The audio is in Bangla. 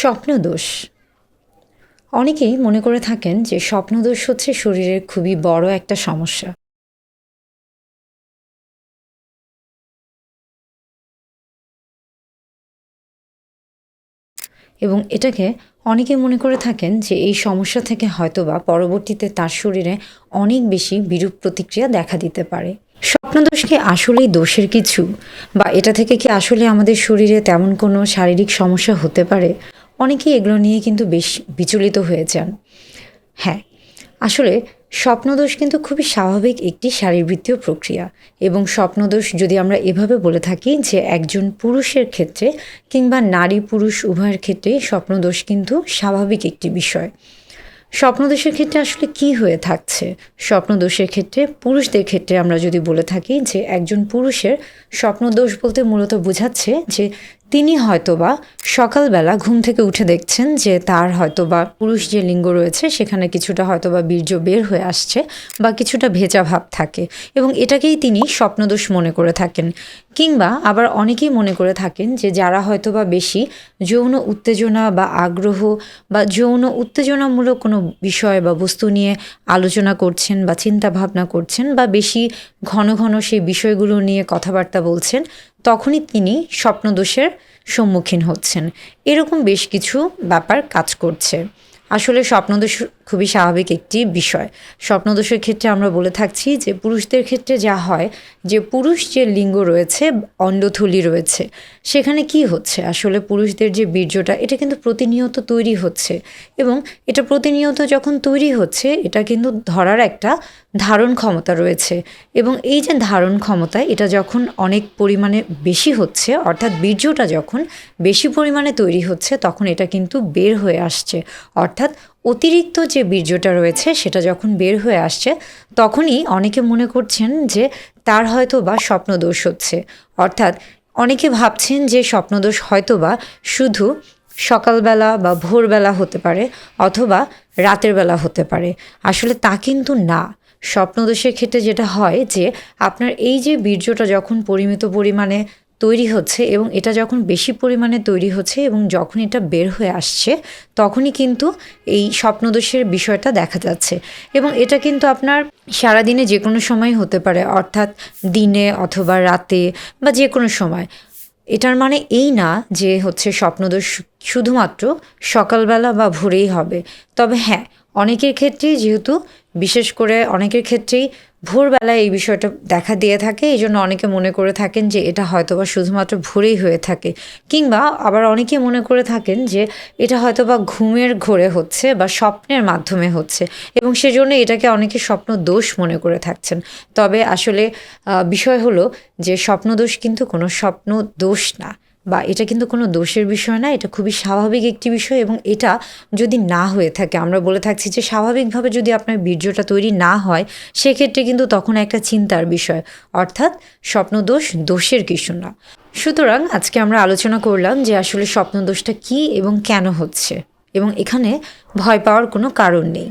স্বপ্নদোষ। অনেকেই মনে করে থাকেন যে স্বপ্নদোষ হচ্ছে শরীরের খুবই বড় একটা সমস্যা। এবং এটাকে অনেকে মনে করে থাকেন যে এই সমস্যা থেকে হয়তোবা পরবর্তীতে তার শরীরে অনেক বেশি বিরূপ প্রতিক্রিয়া দেখা দিতে পারে। স্বপ্নদোষ কি আসলেই দোষের কিছু? বা এটা থেকে কি আসলে আমাদের শরীরে তেমন কোনো শারীরিক সমস্যা হতে পারে? অনেকেই এগুলো নিয়ে কিন্তু বেশ বিচলিত হয়ে যান। হ্যাঁ আসলে স্বপ্নদোষ কিন্তু খুবই স্বাভাবিক একটি শারীরবৃত্তীয় প্রক্রিয়া এবং স্বপ্নদোষ যদি আমরা এভাবে বলে থাকি যে একজন পুরুষের ক্ষেত্রে কিংবা নারী পুরুষ উভয়ের ক্ষেত্রেই স্বপ্নদোষ কিন্তু স্বাভাবিক একটি বিষয়। স্বপ্নদোষের ক্ষেত্রে আসলে কি হয়ে থাকছে? স্বপ্নদোষের ক্ষেত্রে পুরুষদের ক্ষেত্রে আমরা যদি বলে থাকি যে একজন পুরুষের স্বপ্নদোষ বলতে মূলত বোঝাচ্ছে যে তিনি হয়তোবা সকালবেলা ঘুম থেকে উঠে দেখছেন যে তার হয়তোবা পুরুষ যে লিঙ্গ রয়েছে, সেখানে কিছুটা হয়তোবা বীর্য বের হয়ে আসছে বা কিছুটা ভেজা ভাব থাকে এবং এটাকেই তিনি স্বপ্নদোষ মনে করে থাকেন। কিংবা আবার অনেকেই মনে করে থাকেন যে যারা হয়তোবা বেশি যৌন উত্তেজনা বা আগ্রহ বা যৌন উত্তেজনামূলক কোনো বিষয় বা বস্তু নিয়ে আলোচনা করছেন বা চিন্তা ভাবনা করছেন বা বেশি ঘন ঘন সেই বিষয়গুলো নিয়ে কথাবার্তা বলছেন তখনই তিনি স্বপ্নদোষের সম্মুখীন হচ্ছেন। এরকম বেশ কিছু ব্যাপার কাজ করছে। আসলে স্বপ্নদোষ খুবই স্বাভাবিক একটি বিষয়। স্বপ্নদোষের ক্ষেত্রে আমরা বলে থাকছি যে, পুরুষদের ক্ষেত্রে যা হয় যে, পুরুষ যে লিঙ্গ রয়েছে অন্ডথলি রয়েছে, সেখানে কি হচ্ছে? আসলে পুরুষদের যে বীর্যটা, এটা কিন্তু প্রতিনিয়ত তৈরি হচ্ছে এবং এটা প্রতিনিয়ত যখন তৈরি হচ্ছে, এটা কিন্তু ধরার একটা ধারণ ক্ষমতা রয়েছে এবং এই যে ধারণ ক্ষমতা, এটা যখন অনেক পরিমাণে বেশি হচ্ছে, অর্থাৎ বীর্যটা যখন বেশি পরিমাণে তৈরি হচ্ছে, তখন এটা কিন্তু বের হয়ে আসছে। অর্থাৎ অতিরিক্ত যে বীর্যটা রয়েছে সেটা যখন বের হয়ে আসছে, তখনই অনেকে মনে করছেন যে তার হয়তো বা স্বপ্নদোষ হচ্ছে। অর্থাৎ অনেকে ভাবছেন যে স্বপ্নদোষ হয়তো বা শুধু সকালবেলা বা ভোরবেলা হতে পারে অথবা রাতের বেলা হতে পারে। আসলে তা কিন্তু না। স্বপ্নদোষের ক্ষেত্রে যেটা হয় যে আপনার এই যে বীর্যটা যখন পরিমিত পরিমাণে তৈরি হচ্ছে এবং এটা যখন বেশি পরিমাণে তৈরি হচ্ছে এবং যখন এটা বের হয়ে আসছে, তখনই কিন্তু এই স্বপ্নদোষের বিষয়টা দেখা যাচ্ছে। এবং এটা কিন্তু আপনার সারাদিনে যে কোনো সময় হতে পারে, অর্থাৎ দিনে অথবা রাতে বা যে কোনো সময়। এটার মানে এই না যে হচ্ছে স্বপ্নদোষ শুধুমাত্র সকালবেলা বা ভোরেই হবে। তবে হ্যাঁ অনেকের ক্ষেত্রেই যেহেতু, বিশেষ করে অনেকের ক্ষেত্রেই ভোরবেলায় এই বিষয়টা দেখা দিয়ে থাকে। এই জন্য অনেকে মনে করে থাকেন যে এটা হয়তোবা শুধুমাত্র ভোরেই হয়ে থাকে। কিংবা আবার অনেকে মনে করে থাকেন যে এটা হয়তোবা ঘুমের ঘোরে হচ্ছে বা স্বপ্নের মাধ্যমে হচ্ছে এবং সেজন্য এটাকে অনেকে স্বপ্ন দোষ মনে করে থাকছেন। তবে আসলে বিষয় হলো যে স্বপ্ন দোষ কিন্তু কোনো স্বপ্ন দোষ না। বা এটা কিন্তু কোনো দোষের বিষয় না, এটা খুবই স্বাভাবিক একটি বিষয় এবং এটা যদি না হয়ে থাকে, আমরা বলে থাকছি যে স্বাভাবিকভাবে যদি আপনার বীর্যটা তৈরি না হয়, সেক্ষেত্রে কিন্তু তখন একটা চিন্তার বিষয়। অর্থাৎ স্বপ্নদোষ দোষের কিছু না। সুতরাং আজকে আমরা আলোচনা করলাম যে আসলে স্বপ্নদোষটা কী এবং কেন হচ্ছে এবং এখানে ভয় পাওয়ার কোনো কারণ নেই।